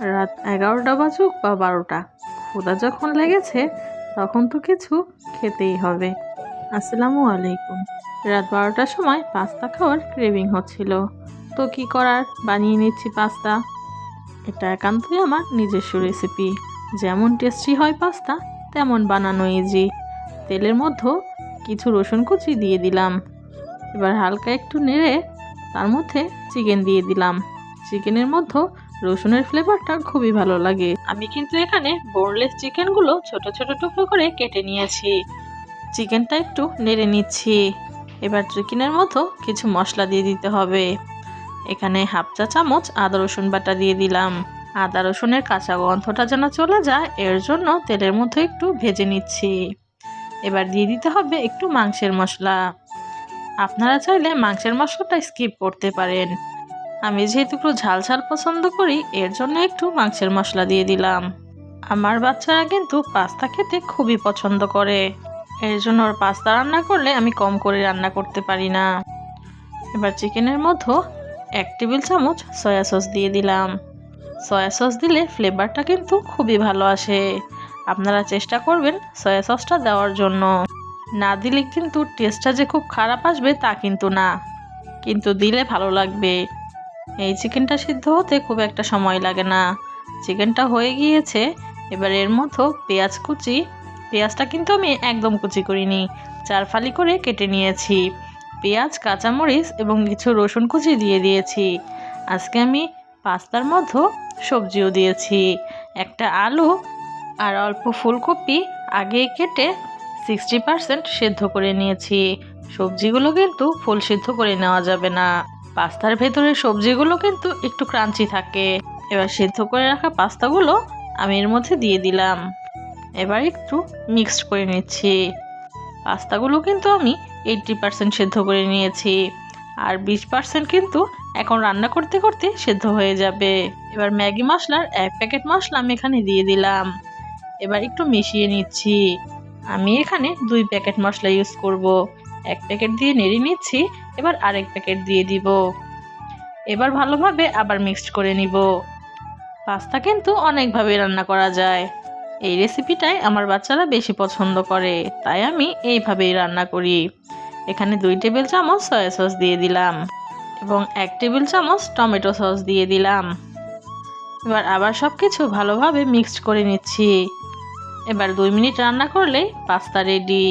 রাত এগারোটা বাজুক বা বারোটা। ক্ষুদা যখন লেগেছে, তখন তো কিছু খেতেই হবে। আসসালামু আলাইকুম। রাত বারোটার সময় পাস্তা খাওয়ার ক্রেভিং হচ্ছিল। তো কি করার? বানিয়ে নিচ্ছি পাস্তা। এটা একান্তই আমার নিজস্ব রেসিপি যেমন টেস্টি হয় পাস্তা, তেমন বানানো ইজি তেলের মধ্যে কিছু রসুন কুচি দিয়ে দিলাম। এবার হালকা একটু নেড়ে তার মধ্যে চিকেন দিয়ে দিলাম। চিকেনের মধ্যে রসুনের ফ্লেভারটা খুবই ভালো লাগে। আমি কিন্তু এখানে বোনলেস চিকেনগুলো ছোট ছোট টুকরো করে কেটে নিয়েছি। চিকেনটা একটু নেড়ে নিচ্ছি। এবার চিকেনের মতো কিছু মশলা দিয়ে দিতে হবে। এখানে হাফ চা চামচ আদা রসুন বাটা দিয়ে দিলাম। আদা রসুনের কাঁচা গন্ধটা যেন চলে যায়, এর জন্য তেলের মধ্যে একটু ভেজে নিচ্ছি। এবার দিয়ে দিতে হবে একটু মাংসের মশলা। আপনারা চাইলে মাংসের মশলাটা স্কিপ করতে পারেন। আমি যেহেতু একটু ঝাল ঝাল পছন্দ করি, এর জন্য একটু মাংসের মশলা দিয়ে দিলাম। আমার বাচ্চারা কিন্তু পাস্তা খেতে খুবই পছন্দ করে। এর জন্য ওর পাস্তা রান্না করলে আমি কম করে রান্না করতে পারি না। এবার চিকেনের মধ্যে এক টেবিল চামচ সয়া সস দিয়ে দিলাম। সয়া সস দিলে ফ্লেভারটা কিন্তু খুবই ভালো আসে। আপনারা চেষ্টা করবেন সয়া সসটা দেওয়ার জন্য। না দিলে কিন্তু টেস্টটা যে খুব খারাপ আসবে তা কিন্তু না। কিন্তু দিলে ভালো লাগবে। এই চিকেনটা সিদ্ধ হতে খুব একটা সময় লাগে না। চিকেনটা হয়ে গিয়েছে, এবার এর মতো পেঁয়াজ কুচি। পেঁয়াজটা কিন্তু আমি একদম কুচি করিনি, চার ফালি করে কেটে নিয়েছি। পেঁয়াজ, কাঁচামরিচ এবং কিছু রসুন কুচি দিয়ে দিয়েছি। আজকে আমি পাস্তার মধ্যে সবজিও দিয়েছি। একটা আলু আর অল্প ফুলকপি আগে কেটে সিক্সটি পার্সেন্ট সেদ্ধ করে নিয়েছি। সবজিগুলো কিন্তু ফুল সিদ্ধ করে নেওয়া যাবে না। পাস্তার ভেতরে সবজিগুলো কিন্তু একটু ক্রাঞ্চি থাকে। এবার সেদ্ধ করে রাখা পাস্তাগুলো আমি এর মধ্যে দিয়ে দিলাম। এবার একটু মিক্সড করে নিচ্ছি। পাস্তাগুলো কিন্তু আমি এইটটি পার্সেন্ট সেদ্ধ করে নিয়েছি। আর বিশ পার্সেন্ট কিন্তু এখন রান্না করতে করতে সেদ্ধ হয়ে যাবে। এবার ম্যাগি মশলার এক প্যাকেট মশলা আমি এখানে দিয়ে দিলাম। এবার একটু মিশিয়ে নিচ্ছি। আমি এখানে দুই প্যাকেট মশলা ইউজ করব। এক প্যাকেট দিয়ে নেড়ে নিচ্ছি, এবার আরেক প্যাকেট দিয়ে দিব। এবার ভালোভাবে আবার মিক্সড করে নিব। পাস্তা কিন্তু অনেকভাবে রান্না করা যায়। এই রেসিপিটাই আমার বাচ্চারা বেশি পছন্দ করে, তাই আমি এইভাবেই রান্না করি। এখানে দুই টেবিল চামচ সয়া সস দিয়ে দিলাম এবং এক টেবিল চামচ টমেটো সস দিয়ে দিলাম। এবার আবার সব কিছু ভালোভাবে মিক্সড করে নিচ্ছি। এবার দুই মিনিট রান্না করলেই পাস্তা রেডি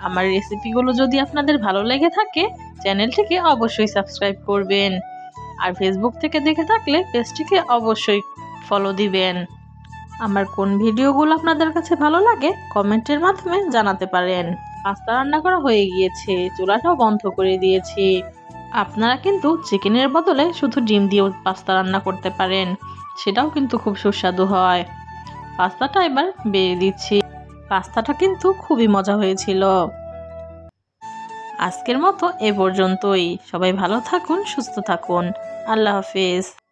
আমার রেসিপিগুলো যদি আপনাদের ভালো লেগে থাকে, চ্যানেলটিকে অবশ্যই সাবস্ক্রাইব করবেন। আর ফেসবুক থেকে দেখে থাকলে পেজটিকে অবশ্যই ফলো দিবেন। আমার কোন ভিডিওগুলো আপনাদের কাছে ভালো লাগে, কমেন্টের মাধ্যমে জানাতে পারেন। পাস্তা রান্না করা হয়ে গিয়েছে, চুলাটাও বন্ধ করে দিয়েছি। আপনারা কিন্তু চিকেনের বদলে শুধু ডিম দিয়েও পাস্তা রান্না করতে পারেন, সেটাও কিন্তু খুব সুস্বাদু হয়। পাস্তাটা এবার বেড়ে দিচ্ছি। পাস্তাটা কিন্তু খুবই মজা হয়েছিল। আজকের মতো এ পর্যন্তই। সবাই ভালো থাকুন, সুস্থ থাকুন। আল্লাহ হাফিজ।